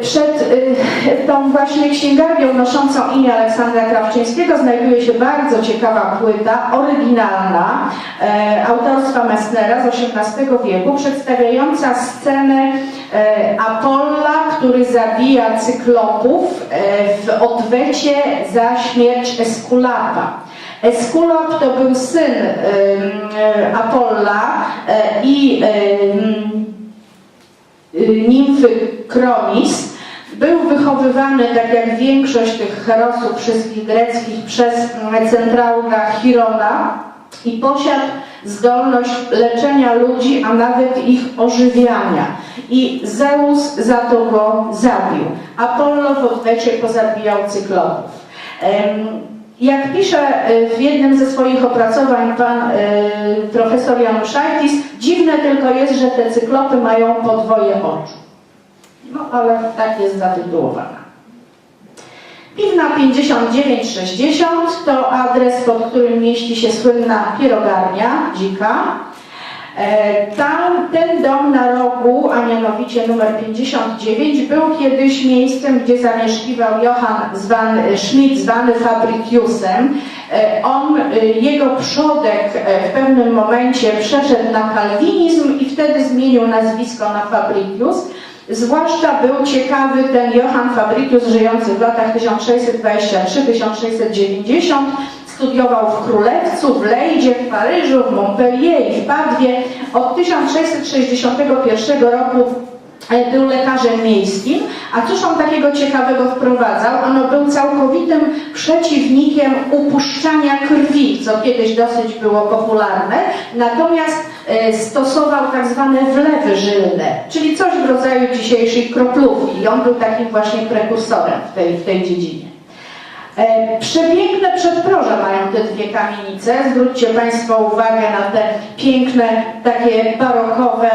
Przed y, tą właśnie księgarnią noszącą imię Aleksandra Krawczyńskiego znajduje się bardzo ciekawa płyta, oryginalna, e, autorstwa Messnera z XVIII wieku, przedstawiająca scenę e, Apolla, który zabija cyklopów e, w odwecie za śmierć Eskulapa. Eskulap to był syn Apolla i y, nimfy Kronis. Był wychowywany, tak jak większość tych herosów wszystkich greckich, przez mm, centrałga Chirona i posiadł zdolność leczenia ludzi, a nawet ich ożywiania. I Zeus za to go zabił. Apollo w odwecie pozabijał cyklopów. Jak pisze y, w jednym ze swoich opracowań pan y, profesor Januszajtis, dziwne tylko jest, że te cyklopy mają podwoje oczu. No ale tak jest zatytułowana. Piwna 5960 to adres, pod którym mieści się słynna pierogarnia dzika. E, Tam ten dom na rogu, a mianowicie numer 59, był kiedyś miejscem, gdzie zamieszkiwał Johann zwan, Schmidt, zwany Fabriciusem. E, On, e, jego przodek w pewnym momencie przeszedł na kalwinizm i wtedy zmienił nazwisko na Fabricius. Zwłaszcza był ciekawy ten Johann Fabricius żyjący w latach 1623-1690. Studiował w Królewcu, w Lejdzie, w Paryżu, w Montpellier i w Padwie. Od 1661 roku był lekarzem miejskim, a cóż on takiego ciekawego wprowadzał? Ono był całkowitym przeciwnikiem upuszczania krwi, co kiedyś dosyć było popularne, natomiast e, stosował tak zwane wlewy żylne, czyli coś w rodzaju dzisiejszych kroplówki i on był takim właśnie prekursorem w tej, w tej dziedzinie. E, Przepiękne przedproża mają te dwie kamienice. Zwróćcie Państwo uwagę na te piękne, takie barokowe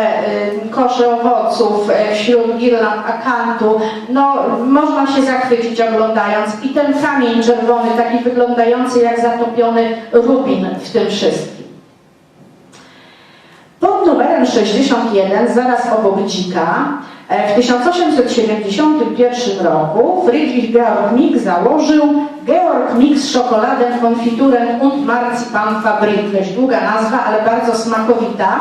y, kosze owoców e, wśród girland akantu. No, można się zachwycić oglądając. I ten kamień czerwony, taki wyglądający jak zatopiony rubin w tym wszystkim. Pod numerem 61, zaraz obok dzika, w 1871 roku Friedrich Georg Mick założył Georg Mick z czekoladę, konfiturem und marzipan Fabrik. Dość długa nazwa, ale bardzo smakowita,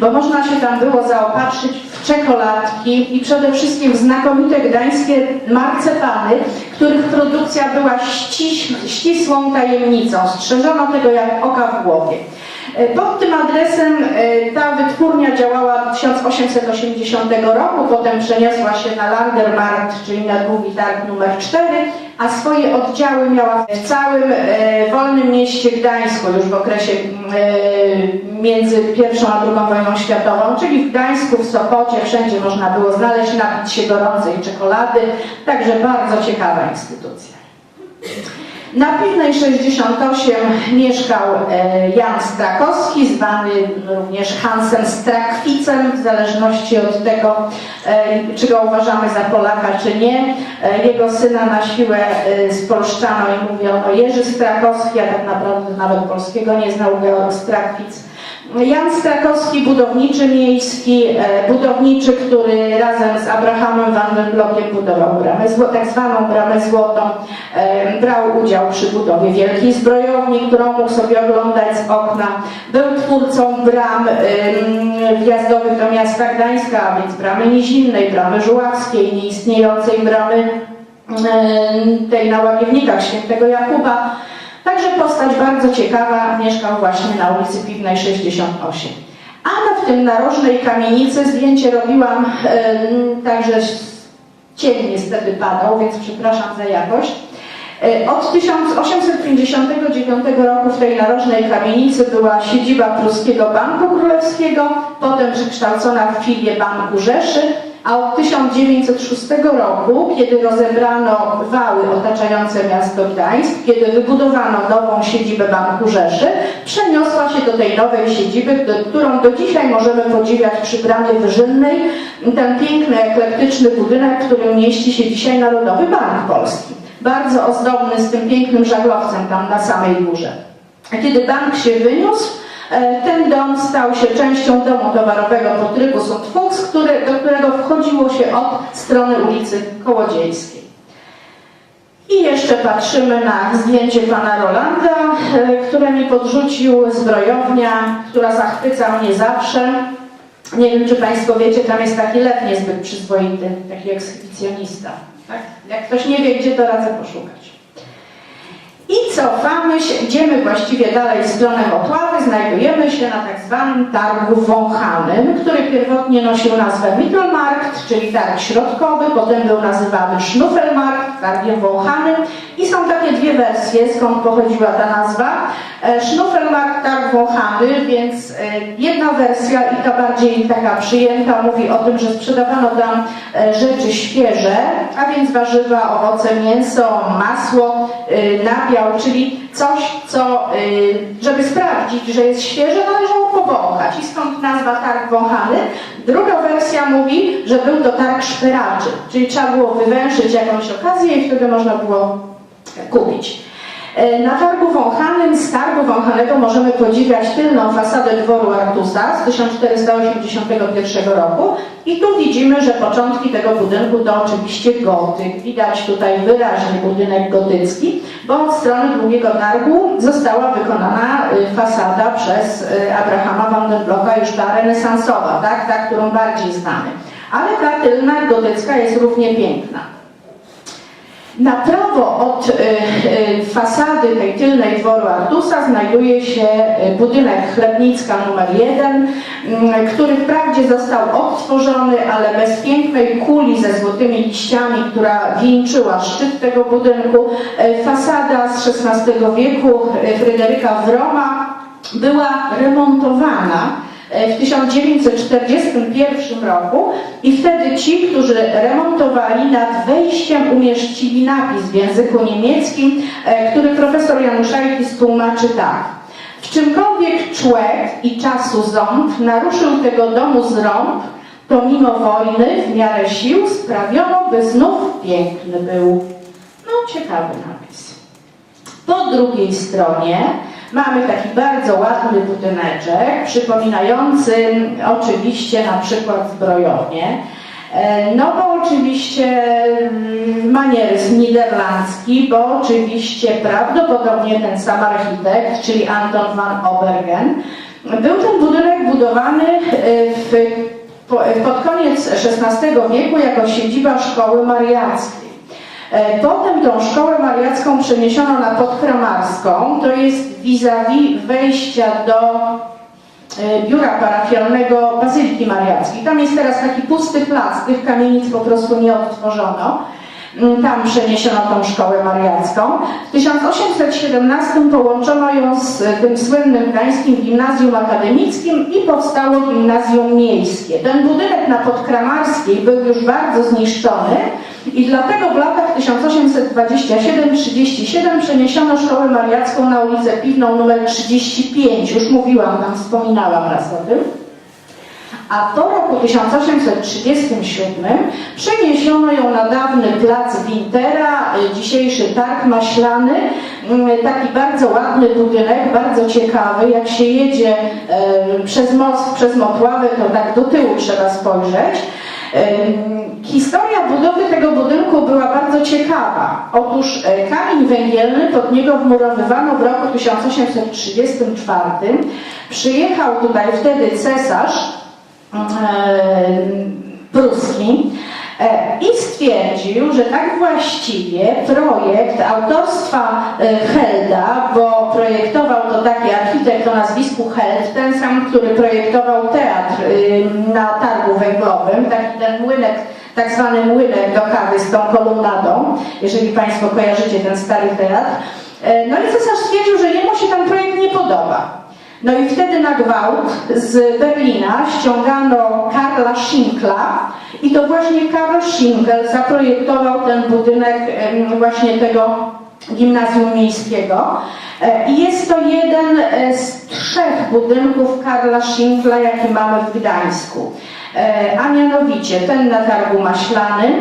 bo można się tam było zaopatrzyć w czekoladki i przede wszystkim w znakomite gdańskie marcepany, których produkcja była ściś, ścisłą tajemnicą. Strzeżono tego jak oka w głowie. E, Pod tym adresem e, ta wytwórnia działała od 1880 roku, potem przeniosła się na Landermarkt, czyli na długi targ numer 4, a swoje oddziały miała w całym e, wolnym mieście Gdańsku, już w okresie między pierwszą a drugą wojną światową, czyli w Gdańsku, w Sopocie, wszędzie można było znaleźć, napić się gorącej czekolady, także bardzo ciekawa instytucja. Na Piwnej 68 mieszkał e, Jan Strakowski, zwany również Hansem Strakwicem, w zależności od tego, e, czy go uważamy za Polaka, czy nie. E, Jego syna na siłę spolszczano i mówiono Jerzy Strakowski, a tak naprawdę nawet polskiego nie znał Georg Strakwic. Jan Strakowski, budowniczy miejski, e, budowniczy, który razem z Abrahamem Vandenblockiem budował bramę, tak zwaną bramę złotą, e, brał udział przy budowie wielkiej zbrojowni, którą mógł sobie oglądać z okna. Był twórcą bram wjazdowych do miasta Gdańska, a więc bramy Nizinnej, bramy Żuławskiej, nieistniejącej bramy tej na Łagiewnikach świętego Jakuba. Także postać bardzo ciekawa, mieszkał właśnie na ulicy Piwnej 68. Ale w tym narożnej kamienicy zdjęcie robiłam, em, także cień niestety padał, więc przepraszam za jakość. E, Od 1859 roku w tej narożnej kamienicy była siedziba Pruskiego Banku Królewskiego, potem przekształcona w filię Banku Rzeszy, a od 1906 roku, kiedy rozebrano wały otaczające miasto Gdańsk, kiedy wybudowano nową siedzibę Banku Rzeszy, przeniosła się do tej nowej siedziby, do, którą do dzisiaj możemy podziwiać przy Bramie Wyżynnej, ten piękny, eklektyczny budynek, w którym mieści się dzisiaj Narodowy Bank Polski. Bardzo ozdobny, z tym pięknym żaglowcem tam na samej górze. A Kiedy bank się wyniósł, Ten dom stał się częścią domu towarowego Potrygus und Fuchs, który, do którego wchodziło się od strony ulicy Kołodziejskiej. I jeszcze patrzymy na zdjęcie pana Rolanda, e, które mi podrzucił zbrojownia, która zachwyca mnie zawsze. Nie wiem, czy Państwo wiecie, tam jest taki lew niezbyt przyzwoity, taki ekshibicjonista. Tak? Jak ktoś nie wie, gdzie, to radzę poszukać. I cofamy się, właściwie dalej w stronę Wotławy, znajdujemy się na tak zwanym targu wąchanym, który pierwotnie nosił nazwę Mittelmarkt, czyli targ środkowy, potem był nazywany Schnuffelmarkt, targiem wąchanym i są takie dwie wersje, skąd pochodziła ta nazwa. E, Schnuffelmarkt, targ wąchany, więc e, jedna wersja i ta bardziej taka przyjęta mówi o tym, że sprzedawano tam e, rzeczy świeże, a więc warzywa, owoce, mięso, masło, nabiał, czyli coś, co, żeby sprawdzić, że jest świeże, należało powąchać i stąd nazwa targ wąchany. Druga wersja mówi, że był to targ szperaczy, czyli trzeba było wywęszyć jakąś okazję i wtedy można było kupić. E, Na targu wąchanym, z targu wąchanego możemy podziwiać tylną fasadę dworu Artusa z 1481 roku i tu widzimy, że początki tego budynku to oczywiście gotyk. Widać tutaj wyraźnie budynek gotycki, bo od strony drugiego targu została wykonana y, fasada przez y, Abrahama van den Blocka, już ta renesansowa, tak? ta, którą bardziej znamy. Ale ta tylna gotycka jest równie piękna. Na prawo od y, y, fasady tej tylnej dworu Artusa znajduje się y, budynek Chlebnicka numer 1, mm, który wprawdzie został odtworzony, ale bez pięknej kuli ze złotymi liściami, która wieńczyła szczyt tego budynku. Fasada z XVI wieku Fryderyka Wroma była remontowana w 1941 roku i wtedy ci, którzy remontowali nad wejściem umieścili napis w języku niemieckim, e, który profesor Januszajtis tłumaczy tak. W czymkolwiek człek i czasu ząb naruszył tego domu zrąb, to mimo wojny w miarę sił sprawiono, by znów piękny był. No, ciekawy napis. Po drugiej stronie mamy taki bardzo ładny budyneczek, przypominający oczywiście na przykład zbrojownię. E, No bo oczywiście mm, manieryzm niderlandzki, bo oczywiście prawdopodobnie ten sam architekt, czyli Anton van Obergen. Był ten budynek budowany e, w, po- pod koniec XVI wieku jako siedziba szkoły mariackiej. E, Potem tą szkołę mariacką przeniesiono na Podkramarską, to jest vis-a-vis wejścia do e, biura parafialnego Bazyliki Mariackiej. Tam jest teraz taki pusty plac, tych kamienic po prostu nie odtworzono. Mm, Tam przeniesiono tą szkołę mariacką. W 1817 połączono ją z e, tym słynnym gdańskim gimnazjum akademickim i powstało gimnazjum miejskie. Ten budynek na Podkramarskiej był już bardzo zniszczony i dlatego w latach 1827-37 przeniesiono szkołę mariacką na ulicę Piwną numer 35. Już mówiłam, tam wspominałam raz o tym. A po roku 1837 przeniesiono ją na dawny plac Wintera, y, dzisiejszy targ maślany, mm, taki bardzo ładny budynek, bardzo ciekawy. Jak się jedzie przez most, przez Motławę, to tak do tyłu trzeba spojrzeć. Historia budowy tego budynku była bardzo ciekawa. Otóż e, kamień węgielny pod niego wmurowywano w roku 1834. Przyjechał tutaj wtedy cesarz pruski e, i stwierdził, że tak właściwie projekt autorstwa e, Helda, bo projektował to taki architekt o nazwisku Held, ten sam, który projektował teatr y, na targu węglowym, taki ten młynek, tak zwany młynek do kawy z tą kolumnadą, jeżeli Państwo kojarzycie ten stary teatr. E, No i cesarz stwierdził, że jemu się ten projekt nie podoba. No i wtedy na gwałt z Berlina ściągano Karla Schinkla i to właśnie Karl Schinkel zaprojektował ten budynek właśnie tego Gimnazjum Miejskiego. E, jest to jeden e, z trzech budynków Karla Schinkla, jaki mamy w Gdańsku. E, A mianowicie ten na targu maślanym.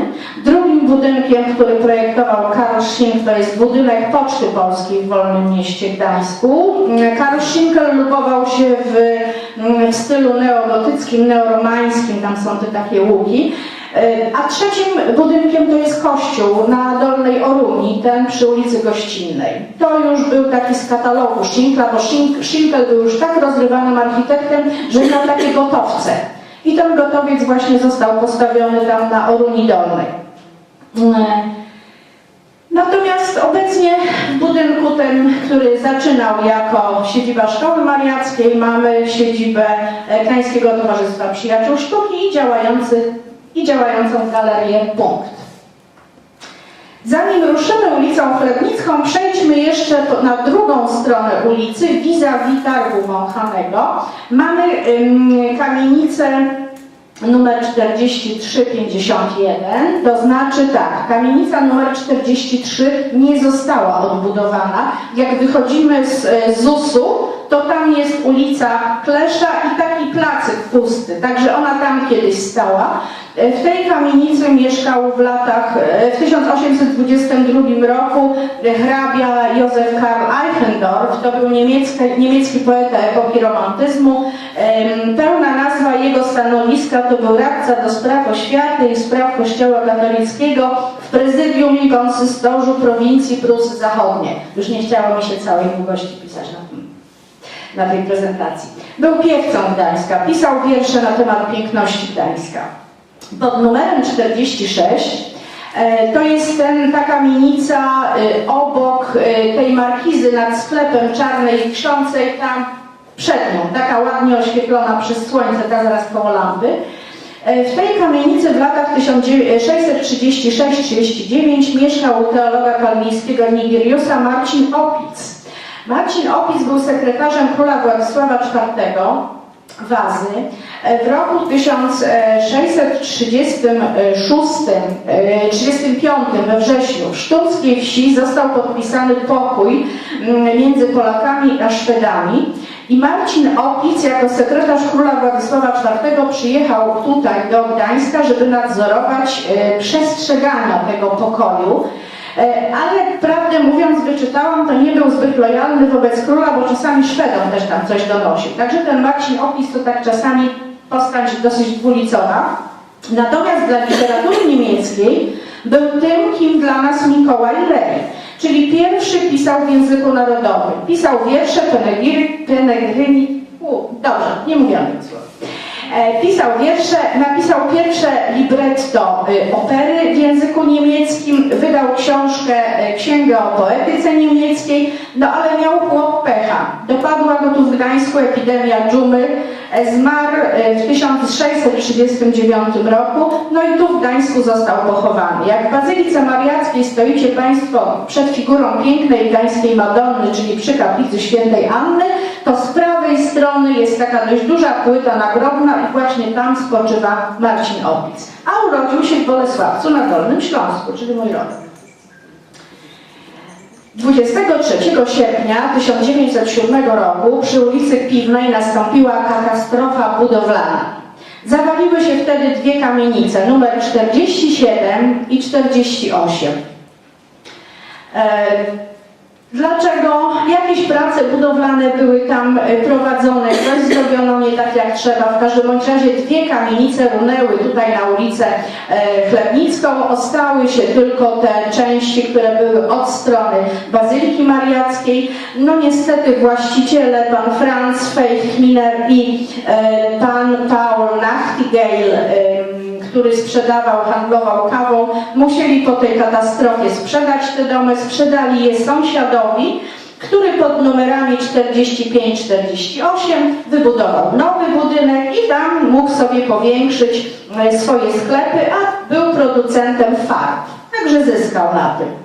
Drugim budynkiem, który projektował Karl Schinkel, to jest budynek Poczty Polskiej w Wolnym Mieście Gdańsku. E, Karl Schinkel lubował się w, mm, w stylu neogotyckim, neoromańskim, tam są te takie łuki. E, A trzecim budynkiem to jest kościół na Dolnej Oruni, ten przy ulicy Gościnnej. To już był taki z katalogu Schinkla, bo Schink- Schinkel był już tak rozrywanym architektem, że miał takie gotowce. I ten gotowiec właśnie został postawiony tam na Oruni Dolnej. E, Natomiast obecnie w budynku tym, który zaczynał jako siedziba Szkoły Mariackiej, mamy siedzibę Gdańskiego Towarzystwa Przyjaciół Sztuki i, działający, i działającą galerię Punkt. Zanim ruszymy ulicą Chlebnicką, przejdźmy jeszcze na drugą stronę ulicy, vis-a-vis Targu Wąchanego. Mamy kamienicę numer 4351, to znaczy tak, kamienica numer 43 nie została odbudowana. Jak wychodzimy z e, ZUS-u, to tam jest ulica Klesza i taki placyk pusty, także ona tam kiedyś stała. E, W tej kamienicy mieszkał w latach, e, w 1822 roku hrabia Józef Karl Eichendorff, to był niemiecki, niemiecki poeta epoki romantyzmu. Pełna nazwa jego stanowiska to był radca do spraw oświaty i spraw kościoła katolickiego w prezydium i konsystorzu prowincji Prusy Zachodnie. Już nie chciało mi się całej długości pisać na na tej prezentacji. Był piewcą Gdańska, pisał wiersze na temat piękności Gdańska. Pod numerem 46 e, to jest ten, ta kamienica e, obok e, tej markizy nad sklepem czarnej i krzącej, tam przed nią, taka ładnie oświetlona przez słońce, ta zaraz koło lampy. W tej kamienicy w latach 1636-39 mieszkał teologa kalwińskiego Nigiriusa Marcin Opic. Marcin Opic był sekretarzem króla Władysława IV Wazy. E, W roku 1636-35 we wrześniu w Sztuckiej wsi został podpisany pokój mm, między Polakami a Szwedami i Marcin Opic jako sekretarz króla Władysława IV przyjechał tutaj do Gdańska, żeby nadzorować e, przestrzegania tego pokoju. E, Ale prawdę mówiąc, wyczytałam, to nie był zbyt lojalny wobec króla, bo czasami Szwedom też tam coś donosił. Także ten Marcin Opis to tak czasami postać dosyć dwulicowa. Natomiast dla literatury niemieckiej był tym, kim dla nas Mikołaj Rej, czyli pierwszy pisał w języku narodowym. Pisał wiersze, penegry- penegryni, dobrze, nie mówię tych słów. E, Pisał wiersze, napisał pierwsze libretto y, opery w języku niemieckim, wydał książkę, e, księgę o poetyce niemieckiej, no ale miał chłop pecha. Dopadła go tu w Gdańsku epidemia dżumy, zmarł e, w 1639 roku, no i tu w Gdańsku został pochowany. Jak w Bazylice Mariackiej stoicie Państwo przed figurą pięknej gdańskiej Madonny, czyli przy kaplicy świętej Anny, to z prawej strony jest taka dość duża płyta nagrobna i właśnie tam spoczywa Marcin Opic. A urodził się w Bolesławcu na Dolnym Śląsku, czyli mój rodek. 23 sierpnia 1907 roku przy ulicy Piwnej nastąpiła katastrofa budowlana. Zawaliły się wtedy dwie kamienice, numer 47 i 48. E, Dlaczego jakieś prace budowlane były tam e, prowadzone, coś zrobiono nie tak jak trzeba. W każdym bądź razie dwie kamienice runęły tutaj na ulicę e, Chlebnicką. Ostały się tylko te części, które były od strony Bazyliki Mariackiej. No niestety właściciele, pan Franz Feichminer i e, pan Paul Nachtigale, który sprzedawał, handlował kawą, musieli po tej katastrofie sprzedać te domy, sprzedali je sąsiadowi, który pod numerami 45-48 wybudował nowy budynek i tam mógł sobie powiększyć e, swoje sklepy, a był producentem farb, także zyskał na tym.